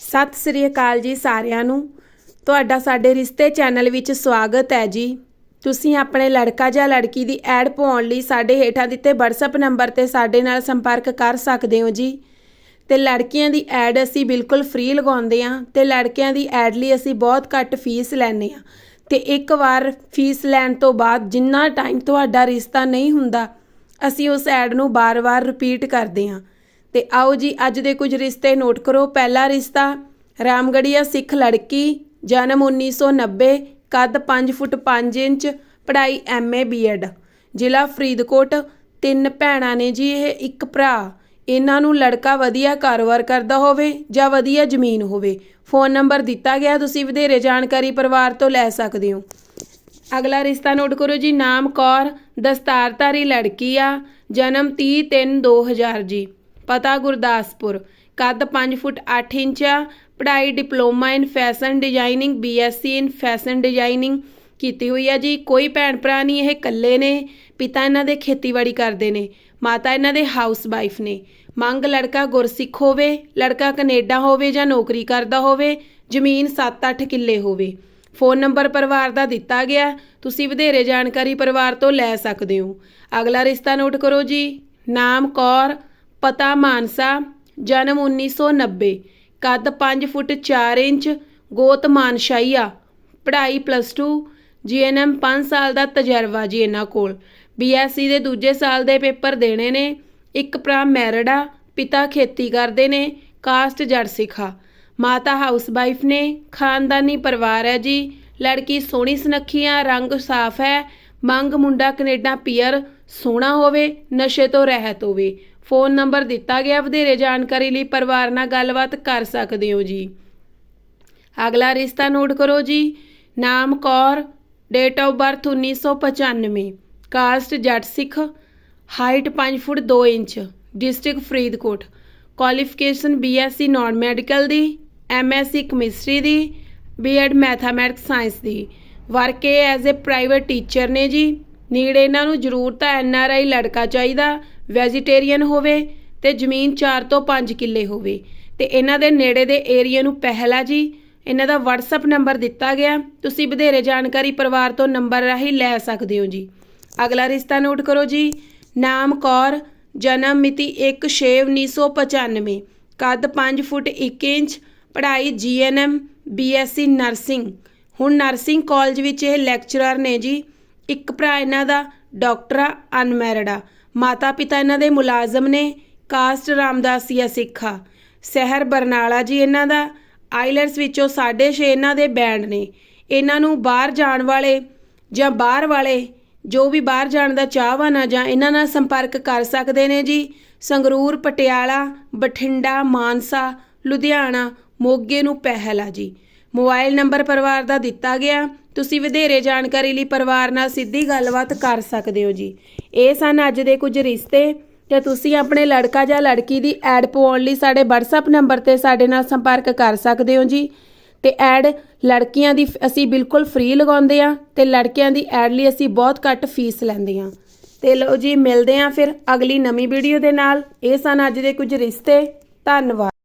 ਸਤਿ ਸ੍ਰੀ ਅਕਾਲ ਜੀ ਸਾਰਿਆਂ ਨੂੰ। ਤੁਹਾਡਾ ਸਾਡੇ ਰਿਸ਼ਤੇ ਚੈਨਲ ਵਿੱਚ ਸਵਾਗਤ ਹੈ ਜੀ। ਤੁਸੀਂ ਆਪਣੇ ਲੜਕਾ ਜਾਂ ਲੜਕੀ ਦੀ ਐਡ ਪਾਉਣ ਲਈ ਸਾਡੇ ਹੇਠਾਂ ਦਿੱਤੇ WhatsApp ਨੰਬਰ ਤੇ ਸਾਡੇ ਨਾਲ ਸੰਪਰਕ ਕਰ ਸਕਦੇ ਹੋ ਜੀ। ਤੇ ਲੜਕੀਆਂ ਦੀ ਐਡ ਅਸੀਂ ਬਿਲਕੁਲ ਫ੍ਰੀ ਲਗਾਉਂਦੇ ਹਾਂ ਤੇ ਲੜਕਿਆਂ ਦੀ ਐਡ ਲਈ ਅਸੀਂ ਬਹੁਤ ਘੱਟ ਫੀਸ ਲੈਂਦੇ ਹਾਂ। ਤੇ ਇੱਕ ਵਾਰ ਫੀਸ ਲੈਣ ਤੋਂ ਬਾਅਦ ਜਿੰਨਾ ਟਾਈਮ ਤੁਹਾਡਾ ਰਿਸ਼ਤਾ ਨਹੀਂ ਹੁੰਦਾ, ਅਸੀਂ ਉਸ ਐਡ ਨੂੰ ਬਾਰ-ਬਾਰ ਰਿਪੀਟ ਕਰਦੇ ਹਾਂ। ਤੇ ਆਓ ਜੀ, ਅੱਜ ਦੇ ਕੁਝ ਰਿਸ਼ਤੇ ਨੋਟ ਕਰੋ। ਪਹਿਲਾ ਰਿਸ਼ਤਾ ਰਾਮਗੜੀਆ ਸਿੱਖ ਲੜਕੀ, ਜਨਮ 1990 ਕੱਦ 5 ਫੁੱਟ 5 ਇੰਚ, ਪੜ੍ਹਾਈ ਐਮਏ ਬੀਐਡ। ਜ਼ਿਲ੍ਹਾ ਫਰੀਦਕੋਟ, ਤਿੰਨ ਭੈਣਾਂ ਨੇ ਜੀ ਇਹ ਇੱਕ ਭਰਾ। ਇਹਨਾਂ ਨੂੰ ਲੜਕਾ ਵਧੀਆ ਕਾਰੋਬਾਰ ਕਰਦਾ ਹੋਵੇ ਜਾਂ ਵਧੀਆ ਜ਼ਮੀਨ ਹੋਵੇ। ਫੋਨ ਨੰਬਰ ਦਿੱਤਾ ਗਿਆ, ਤੁਸੀਂ ਵਧੇਰੇ ਜਾਣਕਾਰੀ ਪਰਿਵਾਰ ਤੋਂ ਲੈ ਸਕਦੇ ਹੋ। ਅਗਲਾ ਰਿਸ਼ਤਾ ਨੋਟ ਕਰੋ ਜੀ, ਨਾਮ ਕੌਰ, ਦਸਤਾਰਧਾਰੀ ਲੜਕੀ ਆ, ਜਨਮ 30 3 2000 ਜੀ। ਪਤਾ ਗੁਰਦਾਸਪੁਰ। ਕੱਦ 5 ਫੁੱਟ 8 ਇੰਚ ਆ। ਪੜ੍ਹਾਈ diploma in fashion designing BSc in fashion designing ਕੀਤੀ ਹੋਈ ਆ ਜੀ। ਕੋਈ ਭੈਣ ਭਰਾ ਨਹੀਂ, ਇਹ ਇਕੱਲੇ ਨੇ। ਪਿਤਾ ਇਹਨਾਂ ਦੇ ਖੇਤੀਬਾੜੀ ਕਰਦੇ ਨੇ। ਮਾਤਾ ਇਹਨਾਂ ਦੇ ਹਾਊਸ ਵਾਈਫ ਨੇ। ਮੰਗ ਲੜਕਾ ਗੁਰਸਿੱਖ ਹੋਵੇ, ਲੜਕਾ ਕੈਨੇਡਾ ਹੋਵੇ ਜਾਂ ਨੌਕਰੀ ਕਰਦਾ ਹੋਵੇ, ਜ਼ਮੀਨ 7-8 ਕਿੱਲੇ ਹੋਵੇ। ਫੋਨ ਨੰਬਰ ਪਰਿਵਾਰ ਦਾ ਦਿੱਤਾ ਗਿਆ। ਤੁਸੀਂ ਵਧੇਰੇ ਜਾਣਕਾਰੀ ਪਰਿਵਾਰ ਤੋਂ ਲੈ ਸਕਦੇ ਹੋ। ਅਗਲਾ ਰਿਸ਼ਤਾ ਨੋਟ ਕਰੋ ਜੀ। ਨਾਮ ਕੌਰ। ਪਤਾ ਮਾਨਸਾ, ਜਨਮ 1990 ਕੱਦ 5 ਫੁੱਟ 4 ਇੰਚ, ਗੋਤ ਮਾਨਸ਼ਾਹੀਆ, ਪੜ੍ਹਾਈ ਪਲੱਸ 2 ਜੀਐਨਐਮ 5 ਸਾਲ ਦਾ ਤਜਰਬਾ ਜੀ ਇਹਨਾਂ ਕੋਲ। ਬੀਐਸਸੀ ਦੇ ਦੂਜੇ ਸਾਲ ਦੇ ਪੇਪਰ ਦੇਣੇ ਨੇ, ਇੱਕ ਭਰਾ ਮੈਰਿਡ ਆ ਪਿਤਾ ਖੇਤੀ ਕਰਦੇ ਨੇ, ਕਾਸਟ ਜੜ ਸਿਖਾ। ਮਾਤਾ ਹਾਊਸ ਵਾਈਫ ਨੇ, ਖਾਨਦਾਨੀ ਪਰਿਵਾਰ ਹੈ ਜੀ, ਲੜਕੀ ਸੋਹਣੀ ਸੁਨੱਖੀ ਆ ਰੰਗ ਸਾਫ਼ ਹੈ, ਮੰਗ ਮੁੰਡਾ ਕੈਨੇਡਾ ਪੀਅਰ ਸੋਹਣਾ ਹੋਵੇ, ਨਸ਼ੇ ਤੋਂ ਰਹਿਤ ਹੋਵੇ। ਫੋਨ ਨੰਬਰ ਦਿੱਤਾ ਗਿਆ। ਵਧੇਰੇ ਜਾਣਕਾਰੀ ਲਈ ਪਰਿਵਾਰ ਨਾਲ ਗੱਲਬਾਤ ਕਰ ਸਕਦੇ ਹੋ ਜੀ। ਅਗਲਾ ਰਿਸ਼ਤਾ ਨੋਟ ਕਰੋ ਜੀ। ਨਾਮ Kaur date of birth 1995 caste Jatt Sikh height 5 foot 2 inch district Faridkot. Qualification BSc non medical the MSc chemistry ਦੀ ਬੀਐਡ ਮੈਥਮੈਟਿਕਸ ਸਾਇੰਸ ਦੀ। ਵਰਕ ਇਹ ਐਜ਼ ਅ ਪ੍ਰਾਈਵੇਟ ਟੀਚਰ ਨੇ ਜੀ। ਨੀਡ ਇਹਨਾਂ ਨੂੰ ਜ਼ਰੂਰਤ ਹੈ ਐਨਆਰਆਈ ਲੜਕਾ ਚਾਹੀਦਾ। ਵੈਜੀਟੇਰੀਅਨ ਹੋਵੇ ਤੇ ਜ਼ਮੀਨ 4 ਤੋਂ 5 ਕਿੱਲੇ ਹੋਵੇ। ਤੇ ਇਹਨਾਂ ਦੇ ਨੇੜੇ ਦੇ ਏਰੀਆ ਨੂੰ ਪਹਿਲਾ ਜੀ, ਇਹਨਾਂ ਦਾ WhatsApp ਨੰਬਰ ਦਿੱਤਾ ਗਿਆ। ਤੁਸੀਂ ਵਧੇਰੇ ਜਾਣਕਾਰੀ ਪਰਿਵਾਰ ਤੋਂ ਨੰਬਰ ਰਾਹੀਂ ਲੈ ਸਕਦੇ ਹੋ ਜੀ। ਅਗਲਾ ਰਿਸ਼ਤਾ ਨੋਟ ਕਰੋ ਜੀ। ਨਾਮ ਕੌਰ, ਜਨਮ ਮਿਤੀ 1/6/1995 ਕੱਦ 5 ਫੁੱਟ 1 ਇੰਚ, ਪੜ੍ਹਾਈ ਜੀਐਨਐਮ, ਬੀਐਸਸੀ ਨਰਸਿੰਗ। ਹੁਣ ਨਰਸਿੰਗ ਕਾਲਜ ਵਿੱਚ ਇਹ ਲੈਕਚਰਰ ਨੇ ਜੀ। ਇੱਕ ਭਰਾ ਇਹਨਾਂ ਦਾ, ਡਾਕਟਰ ਆ ਅਨਮੈਰਿਡ ਆ। ਮਾਤਾ ਪਿਤਾ ਇਹਨਾਂ ਦੇ ਮੁਲਾਜ਼ਮ ਨੇ, ਕਾਸਟ ਰਾਮਦਾਸੀਆ ਸਿੱਖਾ। ਸ਼ਹਿਰ ਬਰਨਾਲਾ ਜੀ ਇਹਨਾਂ ਦਾ, ਆਈਲੈਂਡਸ ਵਿੱਚੋਂ 6.5 ਇਹਨਾਂ ਦੇ ਬੈਂਡ ਨੇ। ਇਹਨਾਂ ਨੂੰ ਬਾਹਰ ਜਾਣ ਵਾਲੇ ਜਾਂ ਬਾਹਰ ਵਾਲੇ, ਜੋ ਵੀ ਬਾਹਰ ਜਾਣ ਦਾ ਚਾਹਵਾਨ ਆ ਜਾਂ ਇਹਨਾਂ ਨਾਲ ਸੰਪਰਕ ਕਰ ਸਕਦੇ ਨੇ ਜੀ, ਸੰਗਰੂਰ, ਪਟਿਆਲਾ, ਬਠਿੰਡਾ, ਮਾਨਸਾ, ਲੁਧਿਆਣਾ, ਮੋਗੇ ਨੂੰ ਪਹਿਲ ਆ ਜੀ। ਮੋਬਾਈਲ ਨੰਬਰ ਪਰਿਵਾਰ ਦਾ ਦਿੱਤਾ ਗਿਆ। ਤੁਸੀਂ ਵਧੇਰੇ ਜਾਣਕਾਰੀ ਲਈ ਪਰਿਵਾਰ ਨਾਲ ਸਿੱਧੀ ਗੱਲਬਾਤ ਕਰ ਸਕਦੇ ਹੋ ਜੀ। ਇਹ ਸਨ ਅੱਜ ਦੇ ਕੁਝ ਰਿਸ਼ਤੇ ਤੇ ਤੁਸੀਂ ਆਪਣੇ ਲੜਕਾ ਜਾਂ ਲੜਕੀ ਦੀ ਐਡ ਪਵਾਉਣ ਲਈ ਸਾਡੇ WhatsApp ਨੰਬਰ ਤੇ ਸਾਡੇ ਨਾਲ ਸੰਪਰਕ ਕਰ ਸਕਦੇ ਹੋ ਜੀ। ਤੇ ਐਡ ਲੜਕੀਆਂ ਦੀ ਅਸੀਂ ਬਿਲਕੁਲ ਫ੍ਰੀ ਲਗਾਉਂਦੇ ਆ ਤੇ ਲੜਕਿਆਂ ਦੀ ਐਡ ਲਈ ਅਸੀਂ ਬਹੁਤ ਘੱਟ ਫੀਸ ਲੈਂਦੇ ਆ ਤੇ ਲਓ ਜੀ, ਮਿਲਦੇ ਆ ਫਿਰ ਅਗਲੀ ਨਵੀਂ ਵੀਡੀਓ ਦੇ ਨਾਲ। ਇਹ ਸਨ ਅੱਜ ਦੇ ਕੁਝ ਰਿਸ਼ਤੇ। ਧੰਨਵਾਦ।